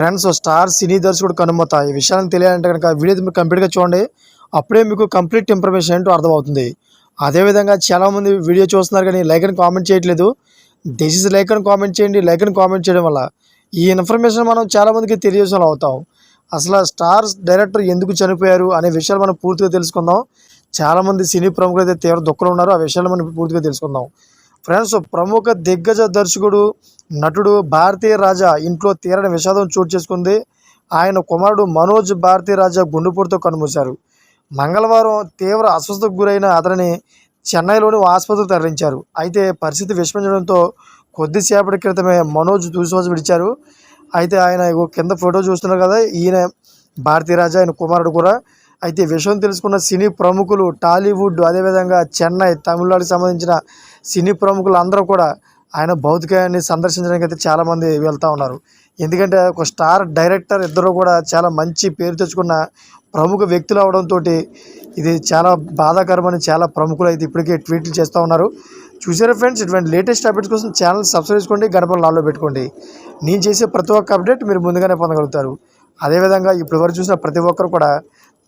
Friends star సినీ దర్శకుడు కనుమత ఈ విషయాన్ని తెలియాలంటే కనుక వీడియో మీరు కంప్లీట్గా చూడండి. అప్పుడే మీకు కంప్లీట్ ఇన్ఫర్మేషన్ ఏంటో అర్థమవుతుంది. అదేవిధంగా చాలామంది వీడియో చూస్తున్నారు కానీ లైక్ అని కామెంట్ చేయట్లేదు. దయచేసి లైక్ అని కామెంట్ చేయండి. లైక్ అని కామెంట్ చేయడం వల్ల ఈ ఇన్ఫర్మేషన్ మనం చాలామందికి తెలియజేసిన అవుతాం. అసలు ఆ స్టార్ డైరెక్టర్ ఎందుకు చనిపోయారు అనే విషయాలు మనం పూర్తిగా తెలుసుకుందాం. చాలామంది సినీ ప్రముఖులు అయితే తీవ్ర దుఃఖంలో ఉన్నారు. ఆ విషయాలు మనం పూర్తిగా తెలుసుకుందాం. ఫ్రెండ్స్ ప్రముఖ దిగ్గజ దర్శకుడు నటుడు భారతీయ రాజా ఇంట్లో తీరని విషాదం చోటు చేసుకుంది. ఆయన కుమారుడు మనోజ్ భారతీయ రాజా గుండెపోటుతో కనుమూశారు మంగళవారం తీవ్ర అస్వస్థతకు గురైన అతనిని చెన్నైలోని ఓ ఆసుపత్రికి తరలించారు. అయితే పరిస్థితి విషమించడంతో కొద్దిసేపటి క్రితమే మనోజ్ దూశ్వాస విడిచారు. అయితే ఆయన కింద ఫోటో చూస్తున్నారు కదా ఈయన భారతీయ రాజా ఆయన కుమారుడు కూడా. అయితే విషయం తెలుసుకున్న సినీ ప్రముఖులు టాలీవుడ్ అదేవిధంగా చెన్నై తమిళనాడుకి సంబంధించిన సినీ ప్రముఖులు అందరూ కూడా ఆయన భౌతికాయాన్ని సందర్శించడానికి అయితే చాలామంది వెళ్తూ ఉన్నారు. ఎందుకంటే ఒక స్టార్ డైరెక్టర్ ఇద్దరు కూడా చాలా మంచి పేరు తెచ్చుకున్న ప్రముఖ వ్యక్తులు అవడంతో ఇది చాలా బాధాకరమని చాలా ప్రముఖులు అయితే ఇప్పటికే ట్వీట్లు చేస్తూ ఉన్నారు. చూసారా ఫ్రెండ్స్? ఇటువంటి లేటెస్ట్ అప్డేట్స్ కోసం ఛానల్ సబ్స్క్రైబ్ చేసుకోండి గడపలు నాలో పెట్టుకోండి. నేను చేసే ప్రతి ఒక్క అప్డేట్ మీరు ముందుగానే పొందగలుగుతారు. అదేవిధంగా ఇప్పటి వరకు చూసిన ప్రతి ఒక్కరు కూడా